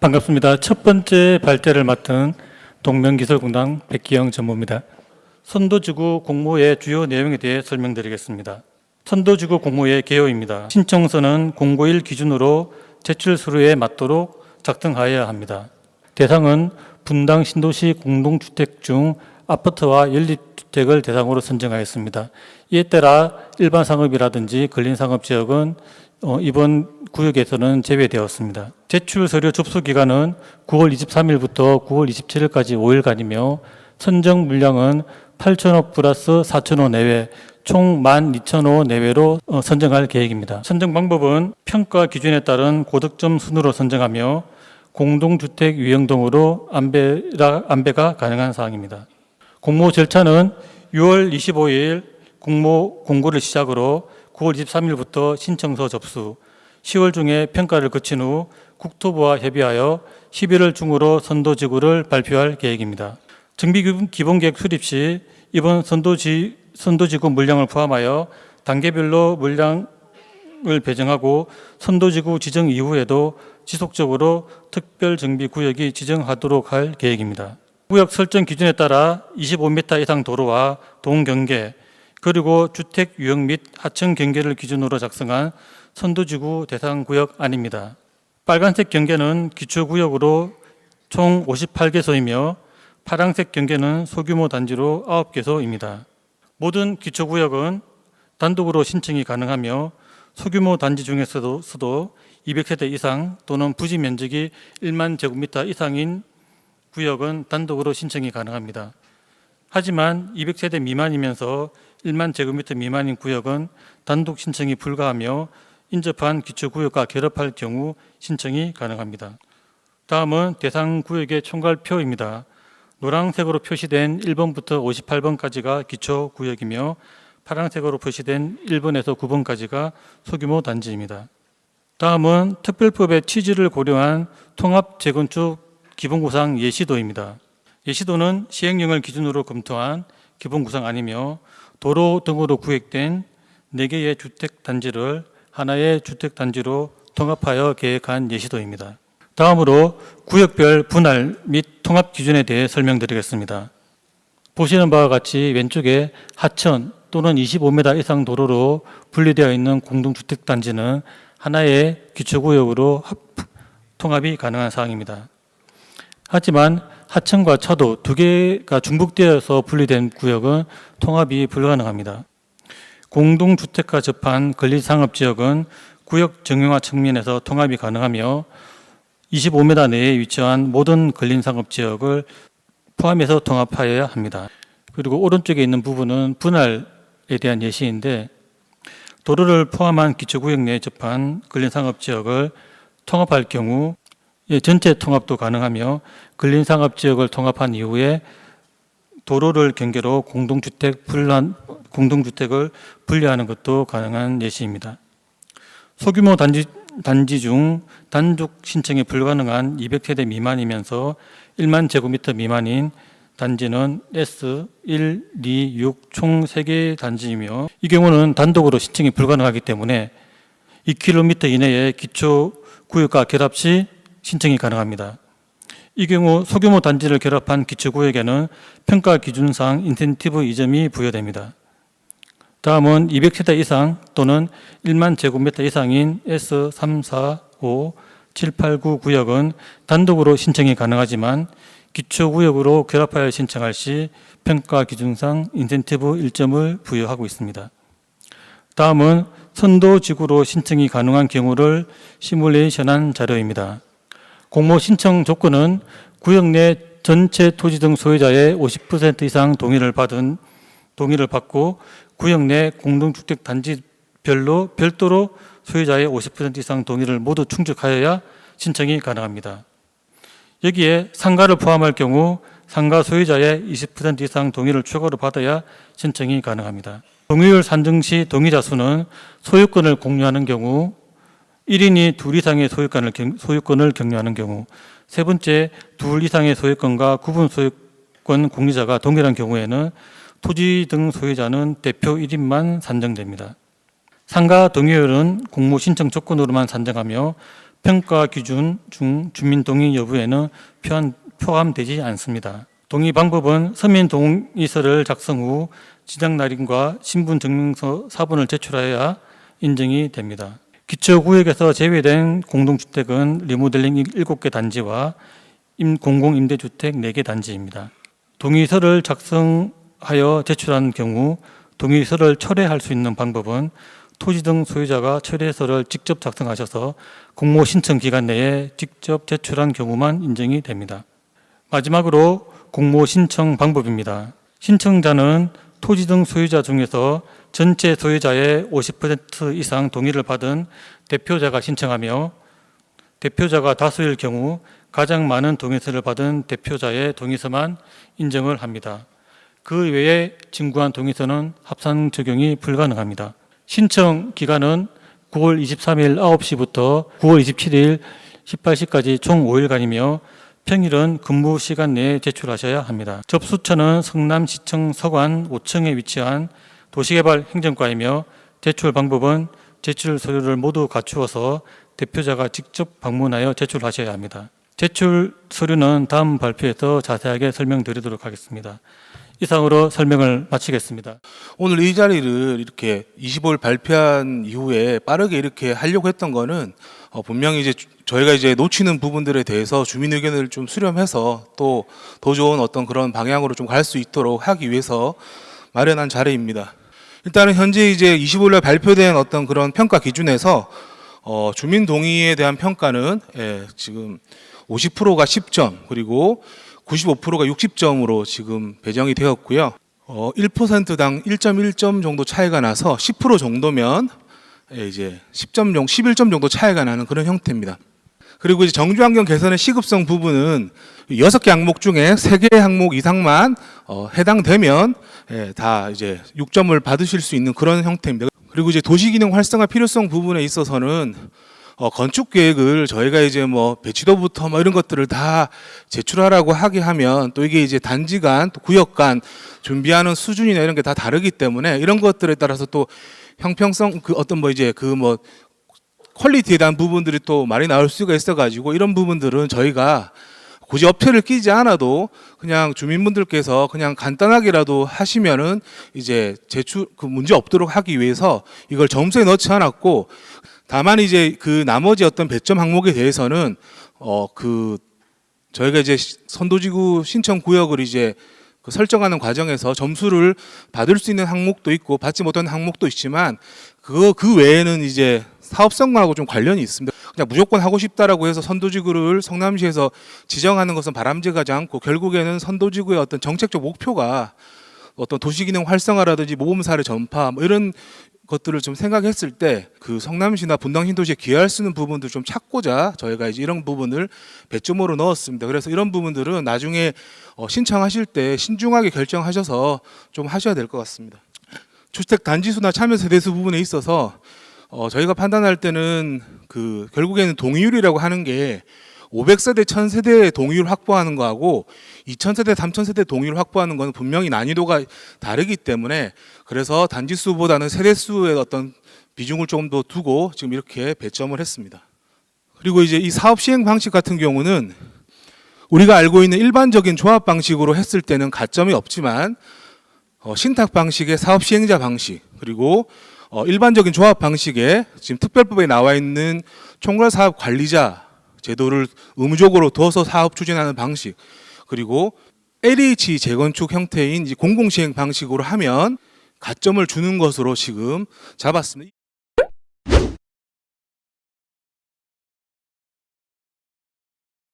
반갑습니다. 첫 번째 발제를 맡은 동명기술공단 백기영 전무입니다. 선도지구 공모의 주요 내용에 대해 설명드리겠습니다. 선도지구 공모의 개요입니다. 신청서는 공고일 기준으로 제출 서류에 맞도록 작성하여야 합니다. 대상은 분당 신도시 공동주택 중 아파트와 연립주택을 대상으로 선정하였습니다. 이에 따라 일반 상업이라든지 근린 상업 지역은 어, 이번 구역에서는 제외되었습니다. 제출 서류 접수 기간은 9월 23일부터 9월 27일까지 5일간이며 선정 물량은 8천호 플러스 4천호 내외 총 12,000호 내외로 어, 선정할 계획입니다. 선정 방법은 평가 기준에 따른 고득점 순으로 선정하며 공동주택 유형 등으로 안배라, 안배가 가능한 사항입니다. 공모 절차는 6월 25일 공모 공고를 시작으로 9월 23일부터 신청서 접수, 10월 중에 평가를 거친 후 국토부와 협의하여 11월 중으로 선도 지구를 발표할 계획입니다. 정비 기본- 기본 계획 수립 시 이번 선도지, 선도지구 물량을 포함하여 단계별로 물량을 배정하고 선도지구 지정 이후에도 지속적으로 특별 정비 구역이 지정하도록 할 계획입니다. 구역 설정 기준에 따라 25m 이상 도로와 동경계 그리고 주택 유형 및 하청 경계를 기준으로 작성한 선도지구 대상 구역 아닙니다. 빨간색 경계는 기초구역으로 총 58개소이며 파란색 경계는 소규모 단지로 9개소입니다. 모든 기초구역은 단독으로 신청이 가능하며 소규모 단지 중에서도 서도 200세대 이상 또는 부지 면적이 1만 제곱미터 이상인 구역은 단독으로 신청이 가능합니다. 하지만 200세대 미만이면서 1만 제곱미터 미만인 구역은 단독 신청이 불가하며 인접한 기초구역과 결합할 경우 신청이 가능합니다. 다음은 대상 구역의 총괄표입니다. 노란색으로 표시된 1번부터 58번까지가 기초구역이며 파란색으로 표시된 1번에서 9번까지가 소규모 단지입니다. 다음은 특별법의 취지를 고려한 통합 재건축 기본구상 예시도입니다. 예시도는 시행령을 기준으로 검토한 기본구상 아니며 도로 등으로 구획된 4개의 주택 단지를 하나의 주택 단지로 통합하여 계획한 예시도입니다. 다음으로 구역별 분할 및 통합 기준에 대해 설명드리겠습니다. 보시는 바와 같이 왼쪽에 하천 또는 25m 이상 도로로 분리되어 있는 공동주택 단지는 하나의 기초구역으로 합- 통합이 가능한 사항입니다. 하지만 하천과 차도 두 개가 중복되어서 분리된 구역은 통합이 불가능합니다. 공동주택과 접한 근린상업 지역은 구역 정형화 측면에서 통합이 가능하며 25m 내에 위치한 모든 근린상업 지역을 포함해서 통합하여야 합니다. 그리고 오른쪽에 있는 부분은 분할에 대한 예시인데 도로를 포함한 기초구역 내에 접한 근린상업 지역을 통합할 경우 예, 전체 통합도 가능하며 근린상업 지역을 통합한 이후에 도로를 경계로 공동주택 분란, 공동주택을 분리하는 것도 가능한 예시입니다. 소규모 단지, 단지 중 단독 신청이 불가능한 200세대 미만이면서 1만 제곱미터 미만인 단지는 S 1, 2, 6 총 3개 단지이며 이 경우는 단독으로 신청이 불가능하기 때문에 2km 이내의 기초 구역과 결합 시 신청이 가능합니다. 이 경우 소규모 단지를 결합한 기초구역에는 평가 기준상 인센티브 이점이 부여됩니다. 다음은 200세대 이상 또는 1만 제곱미터 이상인 S 3, 4, 5, 7, 8, 9 구역은 단독으로 신청이 가능하지만 기초구역으로 결합하여 신청할 시 평가 기준상 인센티브 1점을 부여하고 있습니다. 다음은 선도지구로 신청이 가능한 경우를 시뮬레이션한 자료입니다. 공모 신청 조건은 구역 내 전체 토지 등 소유자의 50% 이상 동의를 받은 동의를 받고 구역 내 공동주택 단지별로 별도로 소유자의 50% 이상 동의를 모두 충족하여야 신청이 가능합니다. 여기에 상가를 포함할 경우 상가 소유자의 20% 이상 동의를 추가로 받아야 신청이 가능합니다. 동의율 산정 시 동의자 수는 소유권을 공유하는 경우 1인이 둘 이상의 소유권을, 경- 소유권을 경유하는 경우 세 번째 둘 이상의 소유권과 구분 소유권 공유자가 동일한 경우에는 토지 등 소유자는 대표 1인만 산정됩니다. 상가 동의율은 공모 신청 조건으로만 산정하며 평가 기준 중 주민 동의 여부에는 표한, 포함 되지 않습니다. 동의 방법은 서민 동의서를 작성 후 지정 날인과 신분 증명서 사본을 제출하여야 인정이 됩니다. 기초구역에서 제외된 공동주택은 리모델링 7개 단지와 임- 공공임대주택 4개 단지입니다. 동의서를 작성하여 제출한 경우 동의서를 철회할 수 있는 방법은 토지 등 소유자가 철회서를 직접 작성하셔서 공모 신청 기간 내에 직접 제출한 경우만 인정이 됩니다. 마지막으로 공모 신청 방법입니다. 신청자는 토지 등 소유자 중에서 전체 소유자의 50% 이상 동의를 받은 대표자가 신청하며 대표자가 다수일 경우 가장 많은 동의서를 받은 대표자의 동의서만 인정을 합니다. 그 외에 진구한 동의서는 합산 적용이 불가능합니다. 신청 기간은 9월 23일 9시부터 9월 27일 18시까지 총 5일간이며 평일은 근무 시간 내에 제출하셔야 합니다. 접수처는 성남시청 서관 5층에 위치한 도시개발 행정과이며 제출 방법은 제출 서류를 모두 갖추어서 대표자가 직접 방문하여 제출하셔야 합니다. 제출 서류는 다음 발표에서 자세하게 설명드리도록 하겠습니다. 이상으로 설명을 마치겠습니다. 오늘 이 자리를 이렇게 25일 발표한 이후에 빠르게 이렇게 하려고 했던 거는 어, 분명히 이제 주- 저희가 이제 놓치는 부분들에 대해서 주민 의견을 좀 수렴해서 또 더 좋은 어떤 그런 방향으로 좀 갈 수 있도록 하기 위해서 마련한 자리입니다. 일단은 현재 이제 25일 날 발표된 어떤 그런 평가 기준에서 어, 주민 동의에 대한 평가는 예, 지금 50%가 10점 그리고 95%가 60점으로 지금 배정이 되었고요. 어, 1%당 1.1점 정도 차이가 나서 10% 정도면 예, 이제 10점 정도, 11점 정도 차이가 나는 그런 형태입니다. 그리고 이제 정주 환경 개선의 시급성 부분은 여섯 개 항목 중에 세 개 항목 이상만 어, 해당되면 예, 다 이제 6점을 받으실 수 있는 그런 형태입니다. 그리고 이제 도시기능 활성화 필요성 부분에 있어서는 어, 건축 계획을 저희가 이제 뭐 배치도부터 뭐 이런 것들을 다 제출하라고 하게 하면 또 이게 이제 단지 간, 또 구역 간 준비하는 수준이나 이런 게 다 다르기 때문에 이런 것들에 따라서 또 형평성 그 어떤 뭐 이제 그 뭐 퀄리티에 대한 부분들이 또 말이 나올 수가 있어가지고 이런 부분들은 저희가 굳이 업체를 끼지 않아도 그냥 주민분들께서 그냥 간단하게라도 하시면은 이제 제출 그 문제 없도록 하기 위해서 이걸 점수에 넣지 않았고 다만 이제 그 나머지 어떤 배점 항목에 대해서는 어 그 저희가 이제 시- 선도지구 신청 구역을 이제 그 설정하는 과정에서 점수를 받을 수 있는 항목도 있고 받지 못하는 항목도 있지만 그거 그 외에는 이제 사업성과하고 좀 관련이 있습니다. 그냥 무조건 하고 싶다라고 해서 선도지구를 성남시에서 지정하는 것은 바람직하지 않고 결국에는 선도지구의 어떤 정책적 목표가 어떤 도시기능 활성화라든지 모범 사례 전파 뭐 이런 것들을 좀 생각했을 때 그 성남시나 분당 신도시에 기여할 수 있는 부분들 좀 찾고자 저희가 이제 이런 부분을 배점으로 넣었습니다. 그래서 이런 부분들은 나중에 어, 신청하실 때 신중하게 결정하셔서 좀 하셔야 될 것 같습니다. 주택 단지수나 참여 세대수 부분에 있어서 어, 저희가 판단할 때는 그 결국에는 동의율이라고 하는 게 500세대, 1000세대 동의율 확보하는 거하고 2000세대, 3000세대 동의율 확보하는 거는 분명히 난이도가 다르기 때문에 그래서 단지 수보다는 세대 수의 어떤 비중을 조금 더 두고 지금 이렇게 배점을 했습니다. 그리고 이제 이 사업 시행 방식 같은 경우는 우리가 알고 있는 일반적인 조합 방식으로 했을 때는 가점이 없지만 어, 신탁 방식의 사업 시행자 방식 그리고 어, 일반적인 조합 방식에 지금 특별법에 나와 있는 총괄 사업 관리자 제도를 의무적으로 둬서 사업 추진하는 방식 그리고 LH 재건축 형태인 공공시행 방식으로 하면 가점을 주는 것으로 지금 잡았습니다.